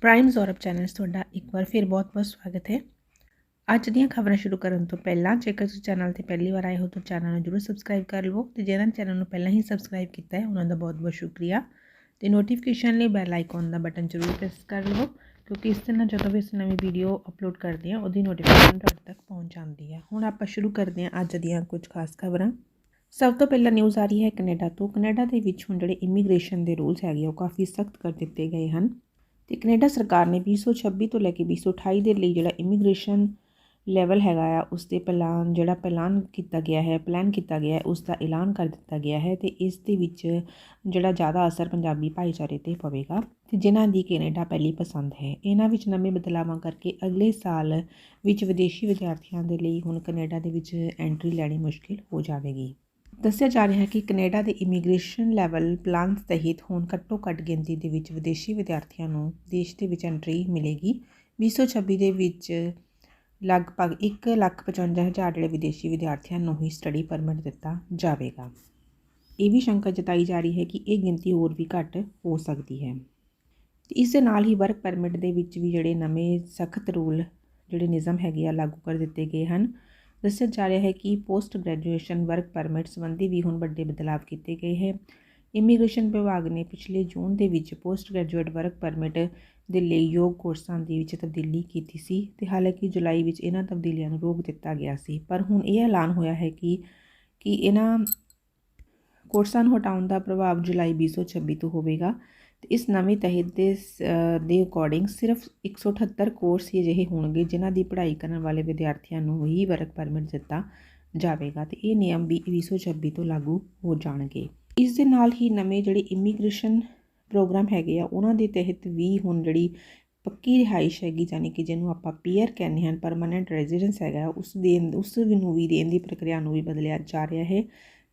Prime ਜ਼ੌਰਬ channel 'ਚ ਤੁਹਾਡਾ ਇੱਕ ਵਾਰ ਫਿਰ ਬਹੁਤ-ਬਹੁਤ ਸਵਾਗਤ ਹੈ। ਅੱਜ ਦੀਆਂ ਖਬਰਾਂ ਸ਼ੁਰੂ ਕਰਨ ਤੋਂ ਪਹਿਲਾਂ ਜੇਕਰ ਤੁਸੀਂ ਚੈਨਲ ਤੇ ਪਹਿਲੀ ਵਾਰ ਆਏ ਹੋ ਤਾਂ ਚੈਨਲ ਨੂੰ ਜਰੂਰ ਸਬਸਕ੍ਰਾਈਬ ਕਰ ਲਵੋ ਤੇ ਜਿਹਨਾਂ ਨੇ ਚੈਨਲ ਨੂੰ ਪਹਿਲਾਂ ਹੀ ਸਬਸਕ੍ਰਾਈਬ ਕੀਤਾ ਹੈ, ਉਹਨਾਂ ਦਾ ਬਹੁਤ-ਬਹੁਤ ਸ਼ੁਕਰੀਆ। ਤੇ ਨੋਟੀਫਿਕੇਸ਼ਨ ਲਈ ਬੈਲ ਆਈਕਨ ਦਾ ਬਟਨ ਜਰੂਰ ਪ੍ਰੈਸ ਕਰ ਲਵੋ ਕਿਉਂਕਿ ਇਸ ਤਰ੍ਹਾਂ ਜਦੋਂ ਵੀ ਅਸੀਂ ਨਵੀਂ ਵੀਡੀਓ ਅਪਲੋਡ ਕਰਦੇ ਹਾਂ, ਉਹਦੀ ਨੋਟੀਫਿਕੇਸ਼ਨ ਤੁਹਾਡੇ ਤੱਕ ਪਹੁੰਚ ਜਾਂਦੀ ਹੈ। ਹੁਣ ਆਪਾਂ ਸ਼ੁਰੂ ਕਰਦੇ ਹਾਂ ਅੱਜ ਦੀਆਂ ਕੁਝ ਖਾਸ ਖਬਰਾਂ। ਸਭ ਤੋਂ ਪਹਿਲਾਂ ਨਿਊਜ਼ ਆ ਰਹੀ ਹੈ ਕੈਨੇਡਾ ਤੋਂ। ਕੈਨੇਡਾ ਦੇ ਵਿੱਚ ਹੁਣ ਜਿਹੜੇ ਇਮੀਗ੍ਰੇਸ਼ਨ ਦੇ ਰੂਲਸ ਹੈਗੇ ਉਹ ਕਾਫੀ ਸਖਤ ਕਰ ਦਿੱਤੇ ਗਏ ਹਨ। ਤੇ ਕੈਨੇਡਾ ਸਰਕਾਰ ਨੇ 2026 ਤੋਂ ਲੈ ਕੇ 2028 ਦੇ ਲਈ ਜਿਹੜਾ ਇਮੀਗ੍ਰੇਸ਼ਨ ਲੈਵਲ ਹੈਗਾ ਆ, ਉਸ ਦੇ ਪਲਾਨ ਜਿਹੜਾ ਪਲਾਨ ਕੀਤਾ ਗਿਆ ਹੈ ਪਲਾਨ ਕੀਤਾ ਗਿਆ ਹੈ, ਉਸ ਦਾ ਐਲਾਨ ਕਰ ਦਿੱਤਾ ਗਿਆ ਹੈ ਤੇ ਇਸ ਦੇ ਵਿੱਚ ਜਿਹੜਾ ਜ਼ਿਆਦਾ ਅਸਰ ਪੰਜਾਬੀ ਭਾਈਚਾਰੇ ਤੇ ਪਵੇਗਾ ਤੇ ਜਿਨ੍ਹਾਂ ਦੀ ਕੈਨੇਡਾ ਪਹਿਲੀ ਪਸੰਦ ਹੈ। ਇਹਨਾਂ ਵਿੱਚ ਨਵੇਂ ਬਦਲਾਵਾਂ ਕਰਕੇ ਅਗਲੇ ਸਾਲ ਵਿੱਚ ਵਿਦੇਸ਼ੀ ਵਿਦਿਆਰਥੀਆਂ ਦੇ ਲਈ ਹੁਣ ਕੈਨੇਡਾ ਦੇ ਵਿੱਚ ਐਂਟਰੀ ਲੈਣੀ ਮੁਸ਼ਕਿਲ ਹੋ ਜਾਵੇਗੀ। ਦੱਸਿਆ ਜਾ ਰਿਹਾ ਹੈ ਕਿ ਕੈਨੇਡਾ ਦੇ ਇਮੀਗ੍ਰੇਸ਼ਨ ਲੈਵਲ ਪਲਾਨ ਤਹਿਤ ਹੁਣ ਘੱਟੋ ਘੱਟ ਗਿਣਤੀ ਦੇ ਵਿੱਚ ਵਿਦੇਸ਼ੀ ਵਿਦਿਆਰਥੀਆਂ ਨੂੰ ਦੇਸ਼ ਦੇ ਵਿੱਚ ਐਂਟਰੀ ਮਿਲੇਗੀ। 2026 ਦੇ ਵਿੱਚ ਲਗਭਗ 1,55,000 ਜਿਹੜੇ ਵਿਦੇਸ਼ੀ ਵਿਦਿਆਰਥੀਆਂ ਨੂੰ ਹੀ ਸਟੱਡੀ ਪਰਮਿਟ ਦਿੱਤਾ ਜਾਵੇਗਾ। ਇਹ ਵੀ ਸ਼ੰਕਾ ਜਤਾਈ ਜਾ ਰਹੀ ਹੈ ਕਿ ਇਹ ਗਿਣਤੀ ਹੋਰ ਵੀ ਘੱਟ ਹੋ ਸਕਦੀ ਹੈ। ਤੇ ਇਸ ਦੇ ਨਾਲ ਹੀ ਵਰਕ ਪਰਮਿਟ ਦੇ ਵਿੱਚ ਵੀ ਜਿਹੜੇ ਨਵੇਂ ਸਖਤ ਰੂਲ ਜਿਹੜੇ ਨਿਯਮ ਹੈਗੇ ਆ ਲਾਗੂ ਕਰ ਦਿੱਤੇ ਗਏ ਹਨ। ਦੱਸਿਆ ਜਾ ਰਿਹਾ ਹੈ ਕਿ ਪੋਸਟ ਗ੍ਰੈਜੂਏਸ਼ਨ ਵਰਕ ਪਰਮਿਟ ਸੰਬੰਧੀ ਵੀ ਹੁਣ ਵੱਡੇ ਬਦਲਾਅ ਕੀਤੇ ਗਏ ਹੈ। ਇਮੀਗ੍ਰੇਸ਼ਨ ਵਿਭਾਗ ਨੇ ਪਿਛਲੇ ਜੂਨ ਦੇ ਵਿੱਚ ਪੋਸਟ ਗ੍ਰੈਜੂਏਟ ਵਰਕ ਪਰਮਿਟ ਦੇ ਲਈ ਯੋਗ ਕੋਰਸਾਂ ਦੇ ਵਿੱਚ ਤਬਦੀਲੀ ਕੀਤੀ ਸੀ ਤੇ ਹਾਲਾਂਕਿ ਜੁਲਾਈ ਵਿੱਚ ਇਹਨਾਂ ਤਬਦੀਲੀਆਂ ਨੂੰ ਰੋਕ ਦਿੱਤਾ ਗਿਆ ਸੀ। ਪਰ ਹੁਣ ਇਹ ਐਲਾਨ ਹੋਇਆ ਹੈ ਕਿ ਕਿ ਇਹਨਾਂ ਕੋਰਸਾਂ ਨੂੰ ਹਟਾਉਣ ਦਾ ਪ੍ਰਭਾਵ ਜੁਲਾਈ 2026 ਤੋਂ ਹੋਵੇਗਾ। ਇਸ ਨਵੇਂ ਤਹਿਤ ਦੇ ਦੇ ਅਕੋਰਡਿੰਗ ਸਿਰਫ 178 ਕੋਰਸ ਹੀ ਅਜਿਹੇ ਹੋਣਗੇ, ਜਿਨ੍ਹਾਂ ਦੀ ਪੜ੍ਹਾਈ ਕਰਨ ਵਾਲੇ ਵਿਦਿਆਰਥੀਆਂ ਨੂੰ ਹੀ ਵਰਕ ਪਰਮਿਟ ਦਿੱਤਾ ਜਾਵੇਗਾ ਤੇ ਇਹ ਨਿਯਮ ਵੀ 2026 ਤੋਂ ਲਾਗੂ ਹੋ ਜਾਣਗੇ। ਇਸ ਦੇ ਨਾਲ ਹੀ ਨਵੇਂ ਜਿਹੜੇ ਇਮੀਗ੍ਰੇਸ਼ਨ ਪ੍ਰੋਗਰਾਮ ਹੈਗੇ ਆ, ਉਹਨਾਂ ਦੇ ਤਹਿਤ ਵੀ ਹੁਣ ਜਿਹੜੀ ਪੱਕੀ ਰਿਹਾਇਸ਼ ਹੈਗੀ ਯਾਨੀ ਕਿ ਜਿਹਨੂੰ ਆਪਾਂ ਪੀਅਰ ਕਹਿੰਦੇ ਹਨ ਪਰਮਨੈਂਟ ਰੈਜ਼ੀਡੈਂਸ ਹੈਗਾ, ਉਸ ਦੇ ਉਸ ਨੂੰ ਵੀ ਦੇਣ ਦੀ ਪ੍ਰਕਿਰਿਆ ਨੂੰ ਵੀ ਬਦਲਿਆ ਜਾ ਰਿਹਾ ਹੈ।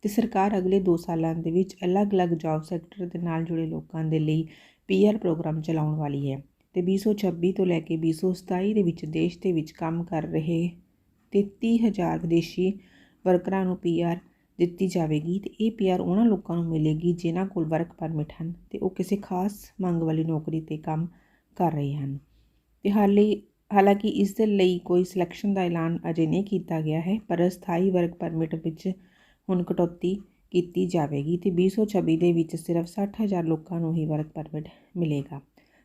ਤੇ ਸਰਕਾਰ ਅਗਲੇ 2 ਸਾਲਾਂ ਦੇ ਵਿੱਚ ਅਲੱਗ-ਅਲੱਗ ਜੌਬ ਸੈਕਟਰ ਦੇ ਨਾਲ ਜੁੜੇ ਲੋਕਾਂ ਦੇ ਲਈ ਪੀਆਰ ਪ੍ਰੋਗਰਾਮ ਚਲਾਉਣ ਵਾਲੀ ਹੈ ਤੇ 2026 ਤੋਂ ਲੈ ਕੇ 2027 ਦੇ ਵਿੱਚ ਦੇਸ਼ ਦੇ ਵਿੱਚ ਕੰਮ ਕਰ ਰਹੇ 33000 ਵਿਦੇਸ਼ੀ ਵਰਕਰਾਂ ਨੂੰ ਪੀਆਰ ਦਿੱਤੀ ਜਾਵੇਗੀ ਤੇ ਇਹ ਪੀਆਰ ਉਹਨਾਂ ਲੋਕਾਂ ਨੂੰ ਮਿਲੇਗੀ ਜਿਨ੍ਹਾਂ ਕੋਲ ਵਰਕ ਪਰਮਿਟ ਹਨ ਤੇ ਉਹ ਕਿਸੇ ਖਾਸ ਮੰਗ ਵਾਲੀ ਨੌਕਰੀ ਤੇ ਕੰਮ ਕਰ ਰਹੇ ਹਨ। ਤੇ ਹਾਲੇ, ਹਾਲਾਂਕਿ ਇਸ ਦੇ ਲਈ ਕੋਈ ਸਿਲੈਕਸ਼ਨ ਦਾ ਐਲਾਨ ਅਜੇ ਨਹੀਂ ਕੀਤਾ ਗਿਆ ਹੈ, ਪਰ ਸਥਾਈ ਵਰਕ ਪਰਮਿਟ ਵਿੱਚ ਹੁਣ ਕਟੌਤੀ ਕੀਤੀ ਜਾਵੇਗੀ ਤੇ 2026 ਦੇ ਵਿੱਚ ਸਿਰਫ 60000 ਲੋਕਾਂ ਨੂੰ ਹੀ ਵਰਕ ਪਰਮਿਟ ਮਿਲੇਗਾ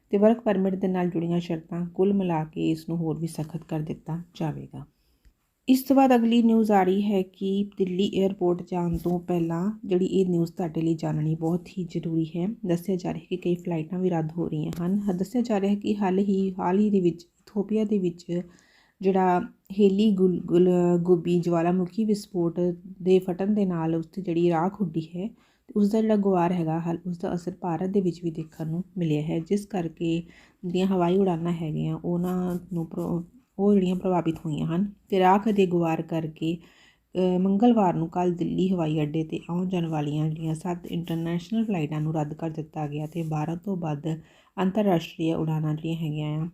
ਤੇ ਵਰਕ ਪਰਮਿਟ ਦੇ ਨਾਲ ਜੁੜੀਆਂ ਸ਼ਰਤਾਂ ਕੁੱਲ ਮਿਲਾ ਕੇ ਇਸ ਨੂੰ ਹੋਰ ਵੀ ਸਖਤ ਕਰ ਦਿੱਤਾ ਜਾਵੇਗਾ। ਇਸ ਤੋਂ ਬਾਅਦ ਅਗਲੀ ਨਿਊਜ਼ ਆ ਰਹੀ ਹੈ ਕਿ ਦਿੱਲੀ 에ਅਰਪੋਰਟ ਜਾਣ ਤੋਂ ਪਹਿਲਾਂ ਜਿਹੜੀ ਇਹ ਨਿਊਜ਼ ਤੁਹਾਡੇ ਲਈ ਜਾਣਨੀ ਬਹੁਤ ਹੀ ਜ਼ਰੂਰੀ ਹੈ। ਦੱਸਿਆ ਜਾ ਰਿਹਾ ਹੈ ਕਿ ਕਈ ਫਲਾਈਟਾਂ ਵੀ ਰੱਦ ਹੋ ਰਹੀਆਂ ਹਨ। ਦੱਸਿਆ ਜਾ ਰਿਹਾ ਹੈ ਕਿ ਹਾਲ ਹੀ ਹਾਲ ਹੀ ਦੇ ਵਿੱਚ, ਇਥੋਪੀਆ ਦੇ ਵਿੱਚ ਜਿਹੜਾ ਹੇਲੀ ਗੁਲ ਗੁਲ, ਗੋਬੀ ਜਵਾਲਾਮੁਖੀ ਵਿਸਫੋਟ ਦੇ ਫਟਣ ਦੇ ਨਾਲ ਉਸ ਤੇ ਜਿਹੜੀ ਰਾਖ ਉੱਡੀ ਹੈ ਤੇ ਉਸ ਦਾ ਜਿਹੜਾ ਗੁਆਰ ਹੈਗਾ, ਹਲ ਉਸ ਦਾ ਅਸਰ ਭਾਰਤ ਦੇ ਵਿੱਚ ਵੀ ਦੇਖਣ ਨੂੰ ਮਿਲਿਆ ਹੈ, ਜਿਸ ਕਰਕੇ ਜਿਹੜੀਆਂ ਹਵਾਈ ਉਡਾਨਾਂ ਹੈਗੀਆਂ, ਉਹਨਾਂ ਨੂੰ ਉਹ ਜਿਹੜੀਆਂ ਪ੍ਰਭਾਵਿਤ ਹੋਈਆਂ ਹਨ ਤੇ ਰਾਖ ਦੇ ਗੁਆਰ ਕਰਕੇ ਮੰਗਲਵਾਰ ਨੂੰ ਕੱਲ ਦਿੱਲੀ ਹਵਾਈ ਅੱਡੇ ਤੇ ਆਉਣ ਜਾਣ ਵਾਲੀਆਂ ਜਿਹੜੀਆਂ ਸੱਤ ਇੰਟਰਨੈਸ਼ਨਲ ਫਲਾਈਟਾਂ ਨੂੰ ਰੱਦ ਕਰ ਦਿੱਤਾ ਗਿਆ ਤੇ 12 ਤੋਂ ਵੱਧ ਅੰਤਰਰਾਸ਼ਟਰੀ ਉਡਾਨਾਂ ਜਿਹੜੀਆਂ ਹੈਗੀਆਂ ਆ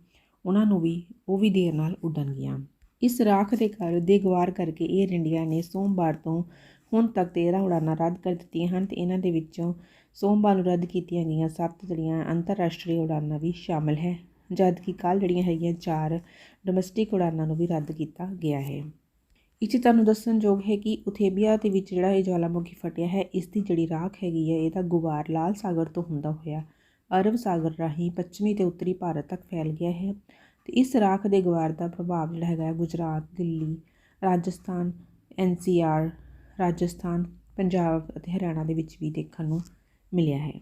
ਉਹਨਾਂ ਨੂੰ ਵੀ, ਉਹ ਵੀ ਦੇਰ ਨਾਲ ਉੱਡਣਗੀਆਂ ਇਸ ਰਾਖ ਦੇ ਕਰ ਦੇ ਗਵਾਰ ਕਰਕੇ 에ਅਰ ਇੰਡੀਆ ਨੇ ਸੋਮਵਾਰ ਤੋਂ ਹੁਣ ਤੱਕ 13 ਉਡਾਨਾਂ ਰੱਦ ਕਰ ਦਿੱਤੀਆਂ ਹਨ ਤੇ ਇਹਨਾਂ ਦੇ ਵਿੱਚੋਂ ਸੋਮਵਾਰ ਨੂੰ ਰੱਦ ਕੀਤੀਆਂ ਗਈਆਂ ਸੱਤ ਜਿਹੜੀਆਂ ਅੰਤਰਰਾਸ਼ਟਰੀ ਉਡਾਨਾਂ ਵੀ ਸ਼ਾਮਲ ਹੈ ਜਦ ਕਿ ਕੱਲ ਜਿਹੜੀਆਂ ਹੈਗੀਆਂ ਚਾਰ ਡੋਮੈਸਟਿਕ ਉਡਾਨਾਂ ਨੂੰ ਵੀ ਰੱਦ ਕੀਤਾ ਗਿਆ ਹੈ। ਇਹ ਤੁਹਾਨੂੰ ਦੱਸਣਯੋਗ ਹੈ ਕਿ ਉਥੇਬੀਆ ਦੇ ਵਿੱਚ ਜਿਹੜਾ ਇਹ ਜਵਾਲਾਮੁਖੀ ਫਟਿਆ ਹੈ, ਇਸ ਦੀ ਜਿਹੜੀ ਰਾਖ ਹੈਗੀ ਹੈ ਇਹਦਾ ਗੁਬਾਰ ਲਾਲ ਸਾਗਰ ਤੋਂ ਹੁੰਦਾ ਹੋਇਆ ਅਰਬ ਸਾਗਰ ਰਾਹੀਂ ਪੱਛਮੀ ਤੇ ਉੱਤਰੀ ਭਾਰਤ ਤੱਕ ਫੈਲ ਗਿਆ ਹੈ ਤੇ ਇਸ ਰਾਖ ਦੇ ਗਵਾਰ ਦਾ ਪ੍ਰਭਾਵ ਜਿਹੜਾ ਹੈਗਾ ਗੁਜਰਾਤ, ਦਿੱਲੀ, ਰਾਜਸਥਾਨ ਐਨਸੀਆਰ ਰਾਜਸਥਾਨ, ਪੰਜਾਬ ਅਤੇ ਹਰਿਆਣਾ ਦੇ ਵਿੱਚ ਵੀ ਦੇਖਣ ਨੂੰ ਮਿਲਿਆ ਹੈ।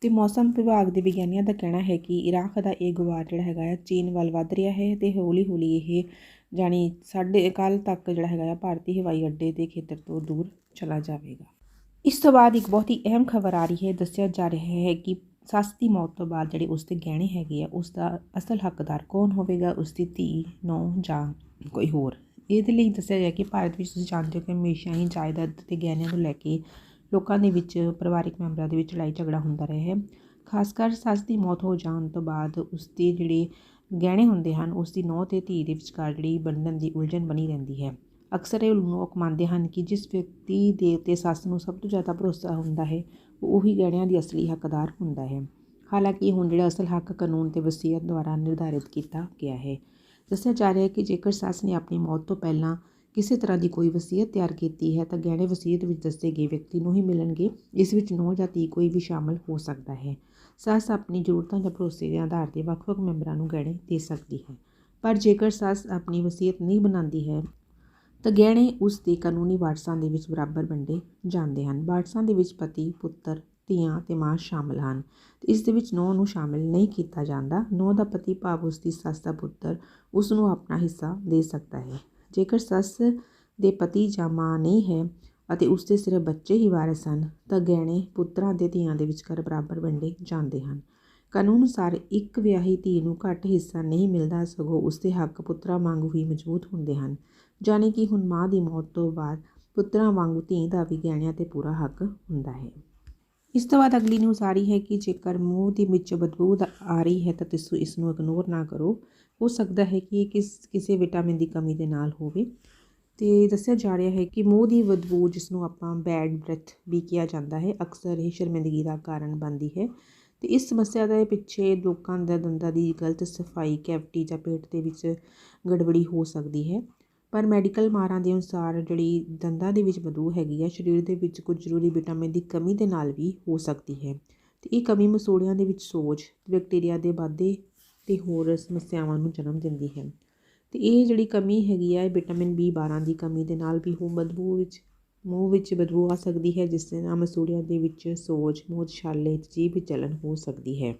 ਤੇ ਮੌਸਮ ਵਿਭਾਗ ਦੇ ਵਿਗਿਆਨੀਆਂ ਦਾ ਕਹਿਣਾ ਹੈ ਕਿ ਇਰਾਕ ਦਾ ਇਹ ਗਵਾਰ ਜਿਹੜਾ ਹੈਗਾ ਹੈ ਚੀਨ ਵੱਲ ਵੱਧ ਰਿਹਾ ਹੈ ਤੇ ਹੌਲੀ-ਹੌਲੀ ਇਹ ਜਾਨੀ ਸਾਡੇ ਕੱਲ ਤੱਕ ਜਿਹੜਾ ਹੈਗਾ ਆ ਭਾਰਤੀ ਹਵਾਈ ਅੱਡੇ ਦੇ ਖੇਤਰ ਤੋਂ ਦੂਰ ਚਲਾ ਜਾਵੇਗਾ। ਇਸ ਤੋਂ ਬਾਅਦ ਇੱਕ ਬਹੁਤ ਹੀ ਅਹਿਮ ਖਬਰ ਆ ਰਹੀ ਹੈ, ਦੱਸਿਆ ਜਾ ਰਿਹਾ ਹੈ ਕਿ ਸੱਸ ਦੀ ਮੌਤ ਤੋਂ ਬਾਅਦ ਜਿਹੜੇ ਉਸ ਦੇ ਗਹਿਣੇ ਹੈਗੇ ਆ ਉਸ ਦਾ ਅਸਲ ਹੱਕਦਾਰ ਕੌਣ ਹੋਵੇਗਾ ਉਸ ਦੀ ਧੀ ਨੌ ਜਾਂ ਕੋਈ ਹੋਰ? ਇਹਦੇ ਲਈ ਦੱਸਿਆ ਗਿਆ ਕਿ ਭਾਰਤ ਵਿੱਚ ਤੁਸੀਂ ਜਾਣਦੇ ਹੋ ਕਿ ਹਮੇਸ਼ਾ ਹੀ ਜਾਇਦਾਦ ਤੇ ਗਹਿਣਿਆਂ ਨੂੰ ਲੈ ਕੇ ਲੋਕਾਂ ਦੇ ਵਿੱਚ ਪਰਿਵਾਰਿਕ ਮੈਂਬਰਾਂ ਦੇ ਵਿੱਚ ਲੜਾਈ ਝਗੜਾ ਹੁੰਦਾ ਰਿਹਾ ਹੈ। ਖਾਸ ਕਰ ਸੱਸ ਦੀ ਮੌਤ ਹੋ ਜਾਣ ਤੋਂ ਬਾਅਦ ਉਸ ਦੇ ਜਿਹੜੇ ਗਹਿਣੇ ਹੁੰਦੇ ਹਨ ਉਸ ਦੀ ਨੌ ਤੇ ਧੀ ਦੇ ਵਿਚਕਾਰ ਜਿਹੜੀ ਬੰਧਨ ਦੀ ਉਲਝਣ ਬਣੀ ਰਹਿੰਦੀ ਹੈ। ਅਕਸਰ ਇਹ ਲੋਕ ਮੰਨਦੇ ਹਨ ਕਿ ਜਿਸ ਵਿਅਕਤੀ ਦੇ ਉੱਤੇ ਸੱਸ ਨੂੰ ਸਭ ਤੋਂ ਜ਼ਿਆਦਾ ਭਰੋਸਾ ਹੁੰਦਾ ਹੈ ਉਹੀ ਗਹਿਣਿਆਂ ਦੀ ਅਸਲੀ ਹੱਕਦਾਰ ਹੁੰਦਾ ਹੈ। ਹਾਲਾਂਕਿ ਹੁਣ ਜਿਹੜਾ ਅਸਲ ਹੱਕ ਕਾਨੂੰਨ ਤੇ ਵਸੀਅਤ ਦੁਆਰਾ ਨਿਰਧਾਰਿਤ ਕੀਤਾ ਗਿਆ ਹੈ। ਦੱਸਿਆ ਜਾ ਰਿਹਾ ਹੈ ਕਿ ਜੇਕਰ ਸੱਸ ਨੇ ਆਪਣੀ ਮੌਤ ਤੋਂ ਪਹਿਲਾਂ ਕਿਸੇ ਤਰ੍ਹਾਂ ਦੀ ਕੋਈ ਵਸੀਅਤ ਤਿਆਰ ਕੀਤੀ ਹੈ, ਤਾਂ ਗਹਿਣੇ ਵਸੀਅਤ ਵਿੱਚ ਦੱਸੇ ਗਏ ਵਿਅਕਤੀ ਨੂੰ ਹੀ ਮਿਲਣਗੇ। ਇਸ ਵਿੱਚ ਨੌ ਜਾਂ ਧੀ ਕੋਈ ਵੀ ਸ਼ਾਮਲ ਹੋ ਸਕਦਾ ਹੈ। ਸੱਸ ਆਪਣੀ ਜ਼ਰੂਰਤਾਂ ਜਾਂ ਭਰੋਸੇ ਦੇ ਆਧਾਰ ਤੇ ਵੱਖ-ਵੱਖ ਮੈਂਬਰਾਂ ਨੂੰ ਗਹਿਣੇ ਦੇ ਸਕਦੀ ਹੈ। ਪਰ ਜੇਕਰ ਸੱਸ ਆਪਣੀ ਵਸੀਅਤ ਨਹੀਂ ਬਣਾਉਂਦੀ ਹੈ ਤਾਂ ਗਹਿਣੇ ਉਸ ਦੇ ਕਾਨੂੰਨੀ ਵਾਰਸਾਂ ਦੇ ਵਿੱਚ ਬਰਾਬਰ ਵੰਡੇ ਜਾਂਦੇ ਹਨ। ਵਾਰਸਾਂ ਦੇ ਵਿੱਚ ਪਤੀ, ਪੁੱਤਰ, ਧੀਆਂ ਤੇ ਮਾਂ ਸ਼ਾਮਲ ਹਨ। ਇਸ ਦੇ ਵਿੱਚ ਨੌ ਨੂੰ ਸ਼ਾਮਿਲ ਨਹੀਂ ਕੀਤਾ ਜਾਂਦਾ। ਨੌ ਦਾ ਪਤੀ ਭਾਵ ਉਸ ਦੀ ਸੱਸ ਦਾ ਪੁੱਤਰ ਉਸ ਨੂੰ ਆਪਣਾ ਹਿੱਸਾ ਦੇ ਸਕਦਾ ਹੈ। ਜੇਕਰ ਸੱਸ ਦੇ ਪਤੀ ਜਾਂ ਮਾਂ ਨਹੀਂ ਹੈ ਅਤੇ ਉਸ ਦੇ ਸਿਰਫ ਬੱਚੇ ਹੀ ਵਾਰਿਸ ਹਨ, ਤਾਂ ਗਹਿਣੇ ਪੁੱਤਰਾਂ ਦੇ ਧੀਆਂ ਦੇ ਵਿਚਕਾਰ ਬਰਾਬਰ ਵੰਡੇ ਜਾਂਦੇ ਹਨ। ਕਾਨੂੰਨ ਅਨੁਸਾਰ ਇੱਕ ਵਿਆਹੀ ਧੀ ਨੂੰ ਘੱਟ ਹਿੱਸਾ ਨਹੀਂ ਮਿਲਦਾ, ਸਗੋਂ ਉਸਦੇ ਹੱਕ ਪੁੱਤਰਾਂ ਵਾਂਗੂ ਹੀ ਮਜ਼ਬੂਤ ਹੁੰਦੇ ਹਨ। ਜਾਣੀ ਕਿ ਹੁਣ ਮਾਂ ਦੀ ਮੌਤ ਤੋਂ ਬਾਅਦ ਪੁੱਤਰਾਂ ਵਾਂਗੂ ਧੀ ਦਾ ਵੀ ਗਹਿਣਿਆਂ ਤੇ ਪੂਰਾ ਹੱਕ ਹੁੰਦਾ ਹੈ। ਇਸ ਤੋਂ ਬਾਅਦ ਅਗਲੀ ਨਿਊਜ਼ ਆ ਰਹੀ ਹੈ ਕਿ ਜੇਕਰ ਮੂੰਹ ਦੇ ਵਿੱਚ ਬਦਬੂ ਆ ਰਹੀ ਹੈ, ਤਾਂ ਤੁਸੀਂ ਇਸ ਨੂੰ ਇਗਨੋਰ ਨਾ ਕਰੋ। ਹੋ ਸਕਦਾ ਹੈ ਕਿ ਇਹ ਕਿਸ, ਕਿਸੇ ਵਿਟਾਮਿਨ ਦੀ ਕਮੀ ਦੇ ਨਾਲ ਹੋਵੇ। ਤੇ ਦੱਸਿਆ ਜਾ ਰਿਹਾ ਹੈ ਕਿ ਮੂੰਹ ਦੀ ਬਦਬੂ ਜਿਸ ਨੂੰ ਆਪਾਂ ਬੈਡ ਬ੍ਰੈਥ ਵੀ ਕਿਹਾ ਜਾਂਦਾ ਹੈ, ਅਕਸਰ ਇਹ ਸ਼ਰਮਿੰਦਗੀ ਦਾ ਕਾਰਨ ਬਣਦੀ ਹੈ। ਤੇ ਇਸ ਸਮੱਸਿਆ ਦੇ ਪਿੱਛੇ ਲੋਕਾਂ ਦਾ ਦੰਦਾਂ ਦੀ ਗਲਤ ਸਫ਼ਾਈ ਕੈਵਿਟੀ ਜਾਂ ਪੇਟ ਦੇ ਵਿੱਚ ਗੜਬੜੀ ਹੋ ਸਕਦੀ ਹੈ। ਪਰ ਮੈਡੀਕਲ ਮਾਹਰਾਂ ਦੇ ਅਨੁਸਾਰ ਜਿਹੜੀ ਦੰਦਾਂ ਦੇ ਵਿੱਚ ਬਦਬੂ ਹੈਗੀ ਹੈ ਸਰੀਰ ਦੇ ਵਿੱਚ ਕੁਝ ਜ਼ਰੂਰੀ ਵਿਟਾਮਿਨ ਦੀ ਕਮੀ ਦੇ ਨਾਲ ਵੀ ਹੋ ਸਕਦੀ ਹੈ। ਤੇ ਇਹ ਕਮੀ ਮਸੂੜਿਆਂ ਦੇ ਵਿੱਚ ਸੋਜ, ਬੈਕਟੀਰੀਆ ਦੇ ਵਾਧੇ ਤੇ ਹੋਰ ਸਮੱਸਿਆਵਾਂ ਨੂੰ ਜਨਮ ਦਿੰਦੀ ਹੈ। ਤੇ ਇਹ ਜਿਹੜੀ ਕਮੀ ਹੈਗੀ ਹੈ ਵਿਟਾਮਿਨ B12 ਦੀ ਕਮੀ ਦੇ ਨਾਲ ਵੀ ਹੋ ਬਦਬੂ ਵਿੱਚ ਮੂੰਹ ਵਿੱਚ ਬਦਬੂ ਆ ਸਕਦੀ ਹੈ, ਜਿਸ ਦੇ ਨਾਲ ਮਸੂੜਿਆਂ ਦੇ ਵਿੱਚ ਸੋਜ ਮੂੰਹ ਛਾਲੇ ਤੇ ਜੀਭ ਵਿੱਚ ਜਲਨ ਹੋ ਸਕਦੀ ਹੈ।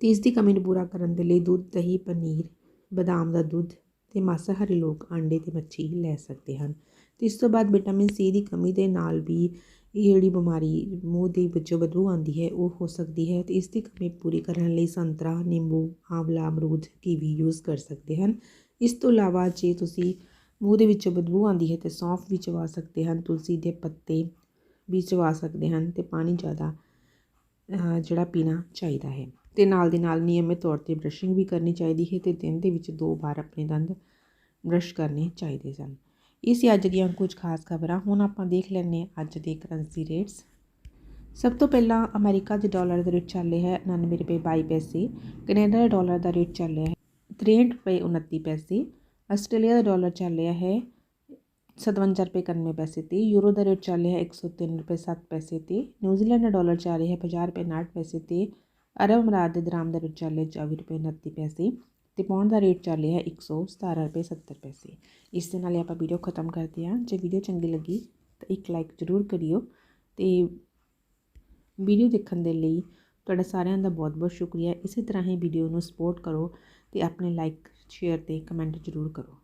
ਤੇ ਇਸ ਦੀ ਕਮੀ ਨੂੰ ਪੂਰਾ ਕਰਨ ਦੇ ਲਈ ਦੁੱਧ, ਦਹੀਂ, ਪਨੀਰ, ਬਦਾਮ ਦਾ ਦੁੱਧ ਤੇ ਮਾਸਾਹਾਰੀ ਲੋਕ ਆਂਡੇ ਤੇ ਮੱਛੀ ਲੈ ਸਕਦੇ ਹਨ। ਤੇ ਇਸ ਤੋਂ ਬਾਅਦ ਵਿਟਾਮਿਨ ਸੀ ਦੀ ਕਮੀ ਦੇ ਨਾਲ ਵੀ ਇਹ ਜਿਹੜੀ ਬਿਮਾਰੀ ਮੂੰਹ ਦੇ ਵਿੱਚੋਂ ਬਦਬੂ ਆਉਂਦੀ ਹੈ, ਉਹ ਹੋ ਸਕਦੀ ਹੈ ਤੇ ਇਸ ਦੀ ਕਮੀ ਪੂਰੀ ਕਰਨ ਲਈ ਸੰਤਰਾ, ਨਿੰਬੂ, ਆਂਵਲਾ, ਅਮਰੂਦ, ਕੀਵੀ ਯੂਜ਼ ਕਰ ਸਕਦੇ ਹਨ। ਇਸ ਤੋਂ ਇਲਾਵਾ ਜੇ ਤੁਸੀਂ ਮੂੰਹ ਦੇ ਵਿੱਚੋਂ ਬਦਬੂ ਆਉਂਦੀ ਹੈ ਤੇ ਸੌਂਫ ਵੀ ਚਵਾ ਸਕਦੇ ਹਨ, ਤੁਲਸੀ ਦੇ ਪੱਤੇ ਵੀ ਚਵਾ ਸਕਦੇ ਹਨ ਤੇ ਪਾਣੀ ਜ਼ਿਆਦਾ ਜਿਹੜਾ ਪੀਣਾ ਚਾਹੀਦਾ ਹੈ। ਤੇ ਨਾਲ ਦੇ ਨਾਲ ਨਿਯਮਿਤ ਤੌਰ ਤੇ ਬ੍ਰਸ਼ਿੰਗ ਵੀ ਕਰਨੀ ਚਾਹੀਦੀ ਹੈ ਤੇ ਦਿਨ ਦੇ ਵਿੱਚ ਦੋ ਵਾਰ ਆਪਣੇ ਦੰਦ ਬ੍ਰਸ਼ ਕਰਨੇ ਚਾਹੀਦੇ ਸਨ। ਇਹ ਸੀ ਅੱਜ ਦੀਆਂ ਕੁਝ ਖਾਸ ਖਬਰਾਂ। ਹੁਣ ਆਪਾਂ ਦੇਖ ਲੈਂਦੇ ਹਾਂ ਅੱਜ ਦੇ ਕਰੰਸੀ ਰੇਟਸ ਸਭ ਤੋਂ ਪਹਿਲਾਂ ਅਮਰੀਕਾ ਦੇ ਡਾਲਰ ਦਾ ਰੇਟ ਚੱਲ ਰਿਹਾ ਹੈ 99 ਰੁਪਏ 22 ਪੈਸੇ, ਕੈਨੇਡਾ ਦੇ ਡਾਲਰ ਦਾ ਰੇਟ ਚੱਲ ਰਿਹਾ ਹੈ 63 ਰੁਪਏ 29 ਪੈਸੇ ਆਸਟ੍ਰੇਲੀਆ ਦਾ ਡਾਲਰ ਚੱਲ ਰਿਹਾ ਹੈ 57 ਰੁਪਏ 91 ਪੈਸੇ ਤੇ, ਯੂਰੋ ਦਾ ਰੇਟ ਚੱਲ ਰਿਹਾ ਹੈ 103 ਰੁਪਏ 7 ਪੈਸੇ ਤੇ ਨਿਊਜ਼ੀਲੈਂਡ ਦਾ ਡਾਲਰ ਚੱਲ ਰਿਹਾ ਹੈ 50 ਰੁਪਏ 59 ਪੈਸੇ ਤੇ, ਅਰਬ ਅਮਰਾਤ ਦੇ ਦਰਾਮ ਦਾ ਰੇਟ ਚੱਲ ਰਿਹਾ ਹੈ 24 ਰੁਪਏ 29 ਪੈਸੇ ਤੇ ਪੌਂਡ ਦਾ ਰੇਟ ਚੱਲ ਰਿਹਾ ਹੈ 117 ਰੁਪਏ 70 ਪੈਸੇ। ਇਸ ਦੇ ਨਾਲ ਹੀ ਆਪਾਂ ਵੀਡੀਓ ਖਤਮ ਕਰਦੇ ਹਾਂ। ਜੇ ਵੀਡੀਓ ਚੰਗੀ ਲੱਗੀ ਤਾਂ ਇੱਕ ਲਾਈਕ ਜ਼ਰੂਰ ਕਰਿਓ ਤੇ ਵੀਡੀਓ ਦੇਖਣ ਦੇ ਲਈ ਤੁਹਾਡਾ ਸਾਰਿਆਂ ਦਾ ਬਹੁਤ ਬਹੁਤ ਸ਼ੁਕਰੀਆ। ਇਸੇ ਤਰ੍ਹਾਂ ਹੀ ਵੀਡੀਓ ਨੂੰ ਸਪੋਰਟ ਕਰੋ ਤੇ ਆਪਣੇ ਲਾਈਕ ਸ਼ੇਅਰ ਅਤੇ ਕਮੈਂਟ ਜ਼ਰੂਰ ਕਰੋ।